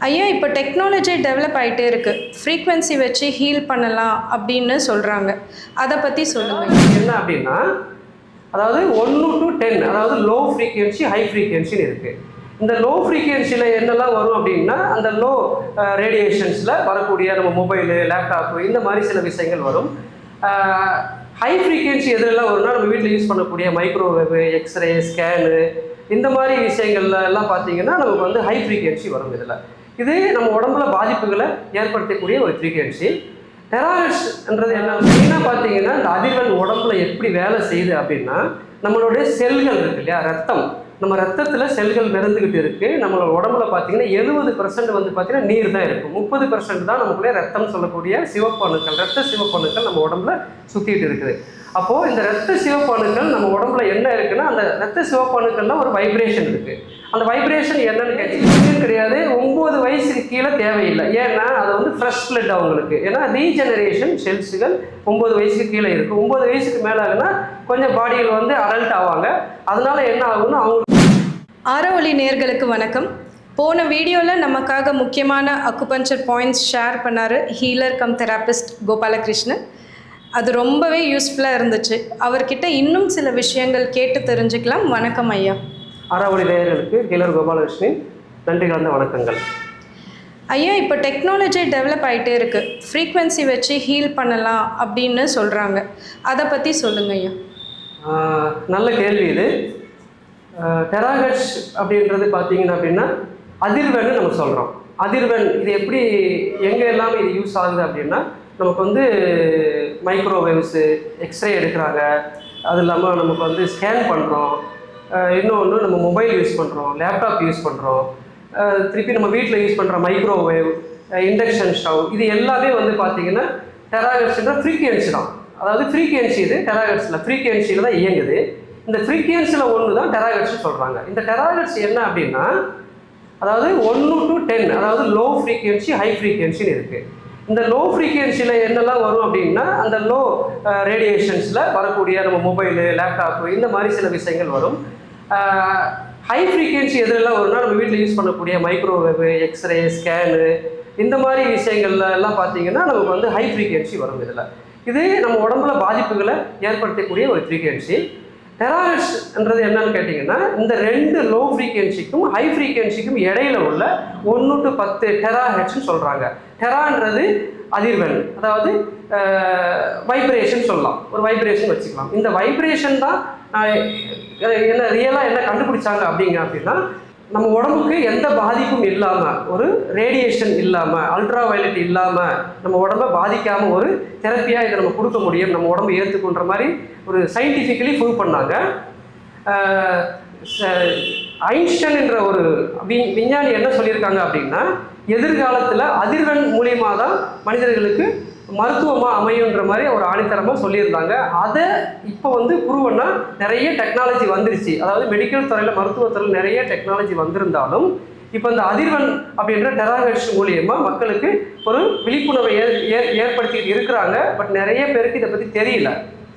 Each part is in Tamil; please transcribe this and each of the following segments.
ஐயா இப்போ டெக்னாலஜி டெவலப் ஆகிட்டே இருக்குது ஃப்ரீக்வன்சி வச்சு ஹீல் பண்ணலாம் அப்படின்னு சொல்கிறாங்க அதை பற்றி சொல்லுங்கள் என்ன அப்படின்னா அதாவது ஒன்று டு டென் அதாவது லோ ஃப்ரீக்வன்சி ஹை ஃப்ரீக்வன்சின்னு இருக்குது இந்த லோ ஃப்ரீக்வன்சியில் என்னெல்லாம் வரும் அப்படின்னா அந்த லோ ரேடியேஷன்ஸில் வரக்கூடிய நம்ம மொபைலு லேப்டாப்பு இந்த மாதிரி சில விஷயங்கள் வரும். ஹை ஃப்ரீக்வன்சி எதுலெல்லாம் வரும்னா நம்ம வீட்டில் யூஸ் பண்ணக்கூடிய மைக்ரோவேவு எக்ஸ்ரே ஸ்கேனு இந்த மாதிரி விஷயங்கள்ல எல்லாம் பார்த்தீங்கன்னா நமக்கு வந்து ஹை ஃப்ரீக்வன்சி வரும் இதில். இது நம்ம உடம்புல பாதிப்புகளை ஏற்படுத்தக்கூடிய ஒரு ஃப்ரீக்வன்சி டெராய்ட்ஸ்ன்றது என்ன? மெயினாக பார்த்தீங்கன்னா இந்த அதிர்வெண் உடம்புல எப்படி வேலை செய்யுது அப்படின்னா நம்மளுடைய செல்கள் இருக்கு இல்லையா? ரத்தம். நம்ம ரத்தத்தில் செல்கள் மிதந்துக்கிட்டு இருக்குது நம்மளோட உடம்புல பார்த்தீங்கன்னா எழுபது பர்சன்ட் வந்து பார்த்தீங்கன்னா நீர் தான் இருக்கும் முப்பது பர்சன்ட் தான் நமக்குள்ளே ரத்தம் சொல்லக்கூடிய சிவப்பணுக்கள் ரத்த சிவப்பணுக்கள் நம்ம உடம்புல சுற்றிட்டு இருக்குது. அப்போது இந்த ரத்த சிவப்பணுக்கள் நம்ம உடம்புல என்ன இருக்குன்னா அந்த ரத்த சிவப்பணுக்கள்ல ஒரு வைப்ரேஷன் இருக்குது அந்த வைப்ரேஷன் என்னன்னு கேட்டீங்க கிடையாது. ஒம்பது வயசுக்கு கீழே தேவையில்லை. ஏன்னா அது வந்து ஃப்ரெஷ் பிளட் அவங்களுக்கு ஏன்னா ரீஜெனரேஷன் செல்ஸுகள் ஒம்பது வயசுக்கு கீழே இருக்குது ஒம்பது வயசுக்கு மேலே ஆகுனா கொஞ்சம் பாடியில் வந்து அடல்ட் ஆவாங்க. அதனால என்ன ஆகும்னு அவங்க அறவழி நேர்களுக்கு வணக்கம். போன வீடியோவில் நமக்காக முக்கியமான அக்குபஞ்சர் பாயிண்ட்ஸ் ஷேர் பண்ணார் ஹீலர் கம் தெராபிஸ்ட் கோபாலகிருஷ்ணன். அது ரொம்பவே யூஸ்ஃபுல்லாக இருந்துச்சு. அவர்கிட்ட இன்னும் சில விஷயங்கள் கேட்டு தெரிஞ்சுக்கலாம். வணக்கம் ஐயா. அறவழி நேயர்களுக்கு ஹீலர் கோபாலகிருஷ்ணன் நன்றி கலந்த வணக்கங்கள். ஐயா இப்போ டெக்னாலஜி டெவலப் ஆகிட்டே இருக்கு. ஃப்ரீக்வன்சி வச்சு ஹீல் பண்ணலாம் அப்படின்னு சொல்கிறாங்க அதை பற்றி சொல்லுங்க ஐயா. நல்ல கேள்வி இது. டெராகட்ஸ் அப்படின்றது பார்த்தீங்கன்னா அப்படின்னா அதிர்வென்னு நம்ம சொல்கிறோம் அதிர்வெண் இது எப்படி எங்கே எல்லாம் இது யூஸ் ஆகுது அப்படின்னா நமக்கு வந்து மைக்ரோவேவ்ஸு எக்ஸ்ரே எடுக்கிறாங்க. அது இல்லாமல் நமக்கு வந்து ஸ்கேன் பண்ணுறோம் இன்னொன்று நம்ம மொபைல் யூஸ் பண்ணுறோம் லேப்டாப் யூஸ் பண்ணுறோம் திருப்பி நம்ம வீட்டில் யூஸ் பண்ணுற மைக்ரோவேவ் இண்டக்ஷன் ஸ்டவ் இது எல்லாமே வந்து பார்த்திங்கன்னா டெராகட்ஸ்ன்ற ஃப்ரீக்வன்சி தான். அதாவது ஃப்ரீக்வன்சி இது டெராகட்ஸில் ஃப்ரீக்வன்சியில் தான் இயங்குது. இந்த ஃப்ரீக்வன்சியில் ஒன்று தான் டெராகட்ஸ் சொல்கிறாங்க இந்த டெராகட்ஸ் என்ன அப்படின்னா அதாவது ஒன்று டு டென் அதாவது லோ ஃப்ரீக்வன்சி ஹை ஃப்ரீக்வன்சின்னு இருக்குது இந்த லோ ஃப்ரீக்வன்சியில் என்னெல்லாம் வரும் அப்படின்னா அந்த லோ ரேடியேஷன்ஸில் வரக்கூடிய நம்ம மொபைலு லேப்டாப்பு இந்த மாதிரி சில விஷயங்கள் வரும். ஹை ஃப்ரீக்வன்சி எதுலெல்லாம் வரும்னா நம்ம வீட்டில் யூஸ் பண்ணக்கூடிய மைக்ரோவேவு எக்ஸ்ரே ஸ்கேனு இந்த மாதிரி விஷயங்கள்ல எல்லாம் பார்த்தீங்கன்னா நமக்கு வந்து ஹை ஃப்ரீக்வன்சி வரும் இதில். இது நம்ம உடம்புல பாதிப்புகளை ஏற்படுத்தக்கூடிய ஒரு ஃப்ரீக்வன்சி டெராய்ட்ஸ்ன்றது என்னன்னு கேட்டிங்கன்னா இந்த ரெண்டு லோ ஃப்ரீக்வன்சிக்கும் ஹை ஃப்ரீக்வன்சிக்கும் இடையில உள்ள ஒன்று டு பத்து டெராஹெட்ஸ்னு சொல்கிறாங்க டெரான்றது அதிர்வெண் அதாவது வைப்ரேஷன் சொல்லலாம். ஒரு வைப்ரேஷன் வச்சுக்கலாம். இந்த வைப்ரேஷன் தான் என்ன ரியலாக என்ன கண்டுபிடிச்சாங்க அப்படிங்க அப்படின்னா நம்ம உடம்புக்கு எந்த பாதிப்பும் இல்லாமல் ஒரு ரேடியேஷன் இல்லாமல் அல்ட்ரா வயலட் இல்லாமல் நம்ம உடம்ப பாதிக்காமல் ஒரு தெரப்பியாக இதை நம்ம கொடுக்க முடியும். நம்ம உடம்பு ஏற்றுக்குன்ற மாதிரி ஒரு சயின்டிஃபிக்கலி ப்ரூவ் பண்ணாங்க. ஆஹ் ச- என்ற ஒரு விஞ்ஞானி என்ன சொல்லியிருக்காங்க அப்படின்னா எதிர்காலத்தில் அதிர்வெண் மூலியமாக தான் மனிதர்களுக்கு மருத்துவமாக அமையுன்ற மாதிரி ஒரு ஆணித்தரமாக சொல்லியிருந்தாங்க. அதை இப்போ வந்து ப்ரூவ் நிறைய டெக்னாலஜி வந்துருச்சு. அதாவது மெடிக்கல் துறையில் மருத்துவத்துறையில் நிறைய டெக்னாலஜி வந்திருந்தாலும் இப்போ இந்த அதிர்வன் அப்படின்ற டெராகட்ஸ் மூலியமாக மக்களுக்கு ஒரு விழிப்புணர்வை ஏ ஏ- ஏற்படுத்திட்டு இருக்கிறாங்க. பட் நிறைய பேருக்கு இதை பற்றி தெரியல.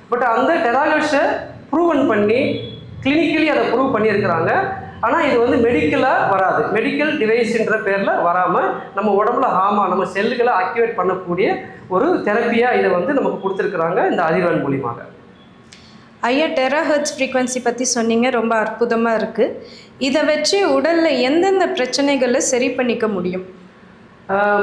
பட் அந்த டெராகட்ஸை ப்ரூவன் பண்ணி கிளினிக்கலி அதை ப்ரூவ் பண்ணியிருக்கிறாங்க. ஆனால் இது வந்து மெடிக்கலாக வராது. மெடிக்கல் டிவைஸ்ன்ற பேரில் வராமல் நம்ம உடம்புல ஆமா நம்ம செல்லுகளை ஆக்டிவேட் பண்ணக்கூடிய ஒரு தெரப்பியாக இதை வந்து நமக்கு கொடுத்துருக்குறாங்க இந்த அதிர்வெண் மூலியமாக. ஐயா டெராஹர்ட்ஸ் ஃப்ரீக்வன்சி பற்றி சொன்னீங்க. ரொம்ப அற்புதமாக இருக்குது இதை வச்சு உடலில் எந்தெந்த பிரச்சனைகளை சரி பண்ணிக்க முடியும்?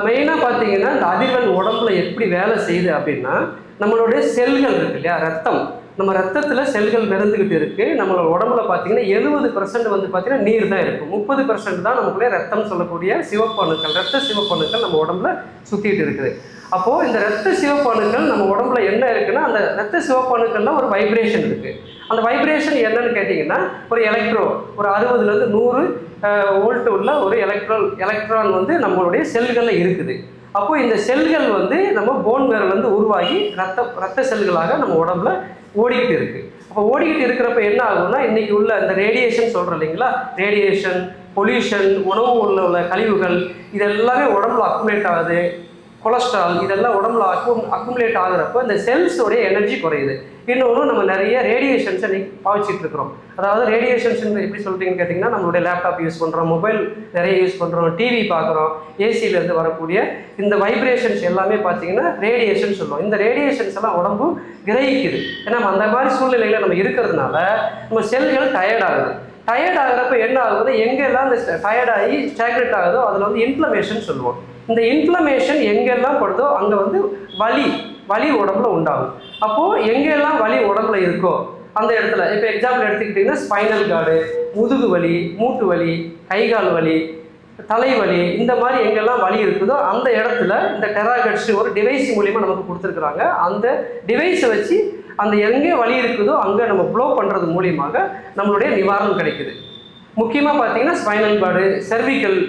மெயினாக பார்த்தீங்கன்னா இந்த அதிர்வெண் உடம்புல எப்படி வேலை செய்யுது அப்படின்னா நம்மளுடைய செல்கள் இருக்கு இல்லையா ரத்தம். நம்ம ரத்தத்தில் செல்கள் நிறந்துக்கிட்டு இருக்கு. நம்மளோட உடம்புல பார்த்தீங்கன்னா எழுபது பர்சன்ட் வந்து பார்த்தீங்கன்னா நீர் தான் இருக்கும் முப்பது பர்சன்ட் தான் நமக்குள்ளே ரத்தம் சொல்லக்கூடிய சிவப்பணுக்கள் ரத்த சிவப்பணுக்கள் நம்ம உடம்புல சுற்றிட்டு இருக்குது. அப்போது இந்த ரத்த சிவப்பணுக்கள் நம்ம உடம்புல என்ன இருக்குன்னா அந்த ரத்த சிவப்பணுக்கள்லாம் ஒரு வைப்ரேஷன் இருக்குது அந்த வைப்ரேஷன் என்னன்னு கேட்டிங்கன்னா ஒரு எலக்ட்ரோ ஒரு அறுபதுலேருந்து நூறு ஓல்ட்டு உள்ள ஒரு எலக்ட்ரான் எலக்ட்ரான் வந்து நம்மளுடைய செல்களில் இருக்குது. அப்போது இந்த செல்கள் வந்து நம்ம போன் வந்து உருவாகி ரத்த ரத்த செல்களாக நம்ம உடம்புல ஓடிக்கிட்டு இருக்கு. அப்போ ஓடிக்கிட்டு இருக்கிறப்ப என்ன ஆகும்னா இன்றைக்கி உள்ள இந்த ரேடியேஷன் சொல்கிறோம் இல்லைங்களா? ரேடியேஷன் பொல்யூஷன் உணவு உள்ள உள்ள கழிவுகள் இதெல்லாமே உடம்புல அக்குமுலேட் ஆகுது. கொலஸ்ட்ரால் இதெல்லாம் உடம்புல அக்கு அக்குமுலேட் ஆகுறப்போ இந்த செல்ஸோடைய எனர்ஜி குறையுது. இன்னொன்று நம்ம நிறைய ரேடியேஷன்ஸை இன்னைக்கு பாவிச்சிட்டு இருக்கிறோம் அதாவது ரேடியேஷன்ஸ் எப்படி சொல்றீங்கன்னு கேட்டிங்கன்னா நம்மளுடைய லேப்டாப் யூஸ் பண்ணுறோம் மொபைல் நிறைய யூஸ் பண்ணுறோம் டிவி பார்க்குறோம் ஏசியிலேருந்து வரக்கூடிய இந்த வைப்ரேஷன்ஸ் எல்லாமே பார்த்தீங்கன்னா ரேடியேஷன் சொல்லுவோம். இந்த ரேடியேஷன்ஸ் எல்லாம் உடம்பு கிரகிக்குது. ஏன்னா அந்த மாதிரி சூழ்நிலையில் நம்ம இருக்கிறதுனால நம்ம செல்கள் டயர்ட் ஆகுது. டயர்ட் ஆகுறப்ப என்ன ஆகுது எங்கெல்லாம் இந்த டயர்ட் ஆகி ஸ்டாக்னேட் ஆகுதோ அதில் வந்து இன்ஃப்ளமேஷன் சொல்லுவோம். இந்த இன்ஃப்ளமேஷன் எங்கெல்லாம் படுதோ அங்கே வந்து வலி வலி உடம்புல உண்டாகும். அப்போது எங்கெல்லாம் வலி உடம்புல இருக்கோ அந்த இடத்துல இப்போ எக்ஸாம்பிள் எடுத்துக்கிட்டிங்கன்னா ஸ்பைனல் கார்டு முதுகு வலி மூட்டு வலி கைகால் வலி தலைவலி இந்த மாதிரி எங்கெல்லாம் வலி இருக்குதோ அந்த இடத்துல இந்த டெராகட்ஸ் ஒரு டிவைஸ் மூலிமா நமக்கு கொடுத்துருக்குறாங்க. அந்த டிவைஸை வச்சு அந்த எங்கே வலி இருக்குதோ அங்கே நம்ம ப்ளோ பண்ணுறது மூலியமாக நம்மளுடைய நிவாரணம் கிடைக்குது. முக்கியமாக பார்த்தீங்கன்னா ஸ்பைனல் கார்டு செர்விக்கல்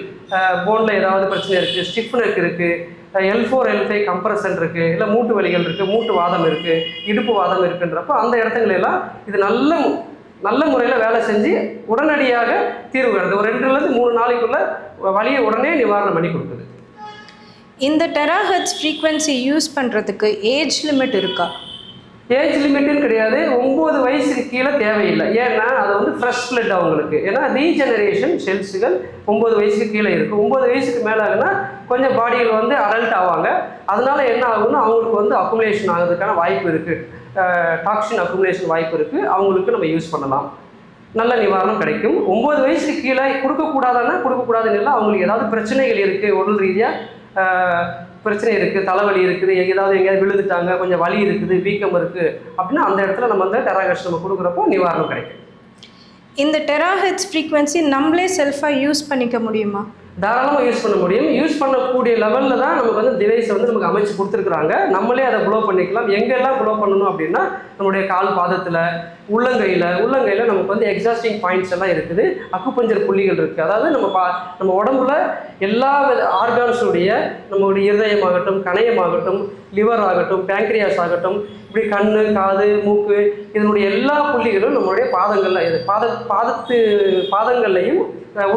போனில் ஏதாவது பிரச்சனை இருக்குது ஸ்டிஃப்னக் இருக்குது L four L five compression இருக்குது இல்லை மூட்டு வலிகள் இருக்குது மூட்டு வாதம் இருக்குது இடுப்பு வாதம் இருக்குன்றப்போ அந்த இடத்துங்களெல்லாம் இது நல்ல நல்ல முறையில் வேலை செஞ்சு உடனடியாக தீர்வு கிடையாது ஒரு ரெண்டுலேருந்து மூணு நாளைக்குள்ள வலியை உடனே நிவாரணம் பண்ணி கொடுக்குது. இந்த டெராஹெட்ஸ் ஃப்ரீக்வன்சி யூஸ் பண்ணுறதுக்கு ஏஜ் லிமிட் இருக்கா? ஏஜ் லிமிட்டுன்னு கிடையாது. ஒம்பது வயசுக்கு கீழே தேவையில்லை. ஏன்னா அது வந்து ஃப்ரெஷ் பிளட் அவங்களுக்கு ஏன்னா ரீஜெனரேஷன் செல்ஸுகள் ஒம்பது வயசுக்கு கீழே இருக்குது ஒம்பது வயசுக்கு மேலே ஆகுனா கொஞ்சம் பாடியில் வந்து அடல்ட் ஆவாங்க. அதனால என்ன ஆகும்னா அவங்களுக்கு வந்து அக்குமுலேஷன் ஆகிறதுக்கான வாய்ப்பு இருக்குது டாக்ஸின் அக்குமுலேஷன் வாய்ப்பு இருக்குது அவங்களுக்கு நம்ம யூஸ் பண்ணலாம். நல்ல நிவாரணம் கிடைக்கும். ஒம்பது வயசுக்கு கீழே கொடுக்கக்கூடாதுன்னா கொடுக்கக்கூடாதுன்னு இல்லை அவங்களுக்கு ஏதாவது பிரச்சனைகள் இருக்குது உடல் ரீதியாக பிரச்சனை இருக்குது தலைவலி இருக்குது ஏதாவது எங்கேயாவது விழுந்துட்டாங்க கொஞ்சம் வலி இருக்குது வீக்கம் இருக்குது அப்படின்னா அந்த இடத்துல நம்ம வந்து டெராகஸ் நம்ம கொடுக்குறப்போ நிவாரணம் கிடைக்கும். இந்த டெராஹெச் ஃப்ரீக்வன்சி நம்மளே செல்ஃபாக யூஸ் பண்ணிக்க முடியுமா? தாராளமாக யூஸ் பண்ண முடியும். யூஸ் பண்ணக்கூடிய லெவலில் தான் நமக்கு வந்து டிவைஸை வந்து நமக்கு அமைச்சு கொடுத்துருக்குறாங்க. நம்மளே அதை ப்ளோ பண்ணிக்கலாம். எங்கெல்லாம் ப்ளோ பண்ணணும் அப்படின்னா நம்மளுடைய கால் பாதத்தில் உள்ளங்கையில் உள்ளங்கையில் நமக்கு வந்து எக்ஸாஸ்டிங் பாயிண்ட்ஸ் எல்லாம் இருக்குது. அக்குப்பஞ்சர் புள்ளிகள் இருக்குது அதாவது நம்ம பா நம்ம உடம்புல எல்லா ஆர்கான்ஸுடைய நம்மளுடைய இருதயமாகட்டும் கணையமாகட்டும் லிவர் ஆகட்டும் பேங்க்ரியாஸ் ஆகட்டும் இப்படி கண் காது மூக்கு இதனுடைய எல்லா புள்ளிகளும் நம்மளுடைய பாதங்களில் இது பாத பாதத்து பாதங்கள்லையும் அஹ்,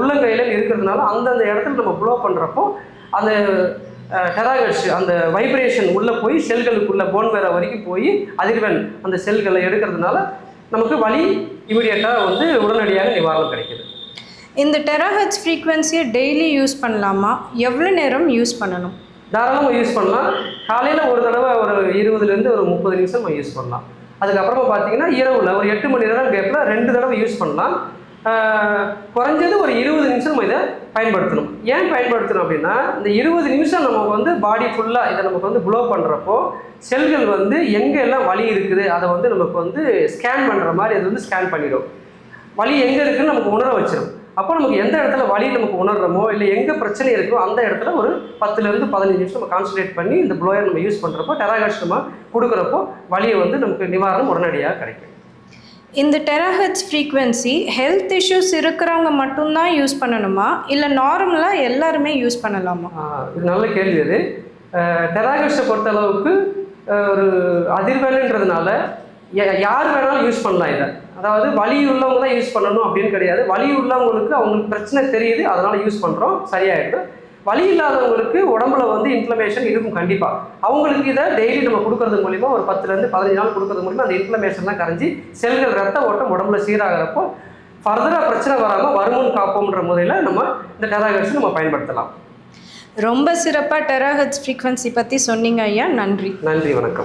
இருக்கிறதுனால அந்தந்த இடத்துல நம்ம ப்ளோ பண்ணுறப்போ அந்த ஹெராகட்ஸ் அந்த வைப்ரேஷன் உள்ளே போய் செல்களுக்குள்ளே போன் வேற வரைக்கும் போய் அதிர்வெண் அந்த செல்களை எடுக்கிறதுனால நமக்கு வலி இமீடியட்டாக வந்து உடனடியாக நிவாரணம் கிடைக்கிது. இந்த டெராஹெட்ஸ் ஃப்ரீக்வன்சியை டெய்லி யூஸ் பண்ணலாமா? எவ்வளோ நேரம் யூஸ் பண்ணணும்? தாராளமாக யூஸ் பண்ணலாம். காலையில் ஒரு தடவை ஒரு இருபதுலேருந்து ஒரு முப்பது நிமிஷம் நம்ம யூஸ் பண்ணலாம். அதுக்கப்புறமா பார்த்தீங்கன்னா இரவில் ஒரு எட்டு மணி நேரம் கேப்பில் ரெண்டு தடவை யூஸ் பண்ணலாம். குறைஞ்சது ஒரு இருபது நிமிஷம் நம்ம இதை பயன்படுத்தணும். ஏன் பயன்படுத்தணும் அப்படின்னா இந்த இருபது நிமிஷம் நமக்கு வந்து பாடி ஃபுல்லாக இதை நமக்கு வந்து ப்ளோ பண்ணுறப்போ செல்கள் வந்து எங்கே எல்லாம் வலி இருக்குது அதை வந்து நமக்கு வந்து ஸ்கேன் பண்ணுற மாதிரி அது வந்து ஸ்கேன் பண்ணிடும். வலி எங்கே இருக்குதுன்னு நமக்கு உணர வச்சிடும் அப்போ நமக்கு எந்த இடத்துல வலி நமக்கு உணர்றோமோ இல்லை எங்கே பிரச்சனை இருக்கோ அந்த இடத்துல ஒரு பத்துலேருந்து பதினஞ்சு நிமிஷம் நம்ம கான்சன்ட்ரேட் பண்ணி இந்த ப்ளோயர் நம்ம யூஸ் பண்ணுறப்போ டெராகாஷ் நம்ம கொடுக்குறப்போ வலியை வந்து நமக்கு நிவாரணம் உடனடியாக கிடைக்கும். இந்த டெராஹெட்ஸ் ஃப்ரீக்வன்சி ஹெல்த் இஷ்யூஸ் இருக்கிறவங்க மட்டும்தான் யூஸ் பண்ணணுமா? இல்லை நார்மலாக எல்லாருமே யூஸ் பண்ணலாமா? இது நல்ல கேள்வி இது டெராகஸை பொறுத்த அளவுக்கு ஒரு அதிர்வெண்ணுன்றதுனால யா- யார் வேணாலும் யூஸ் பண்ணலாம் இதை. அதாவது வலி உள்ளவங்க தான் யூஸ் பண்ணணும் அப்படின்னு கிடையாது. வலி உள்ளவங்களுக்கு அவங்களுக்கு பிரச்சனை தெரியுது அதனால யூஸ் பண்ணுறோம் சரியாயிடும் வலி இல்லாதவங்களுக்கு உடம்புல வந்து இன்ஃப்ளமேஷன் இருக்கும் கண்டிப்பாக அவங்களுக்கு இதை டெய்லி நம்ம கொடுக்கறது மூலிமா ஒரு பத்துலேருந்து பதினஞ்சு நாள் கொடுக்கறது மூலிமா அந்த இன்ஃப்ளமேஷன்லாம் கரைஞ்சி செல்கள் ரத்த ஓட்டம் உடம்புல சீராகிறப்போ ஃபர்தராக பிரச்சனை வராமல் வருமுன் காப்போம்ன்ற முறையில் நம்ம இந்த டெராகஸ் நம்ம பயன்படுத்தலாம். ரொம்ப சிறப்பாக டெராஹெட்ஸ் ஃப்ரீக்வன்சி பற்றி சொன்னீங்க ஐயா. நன்றி. நன்றி வணக்கம்.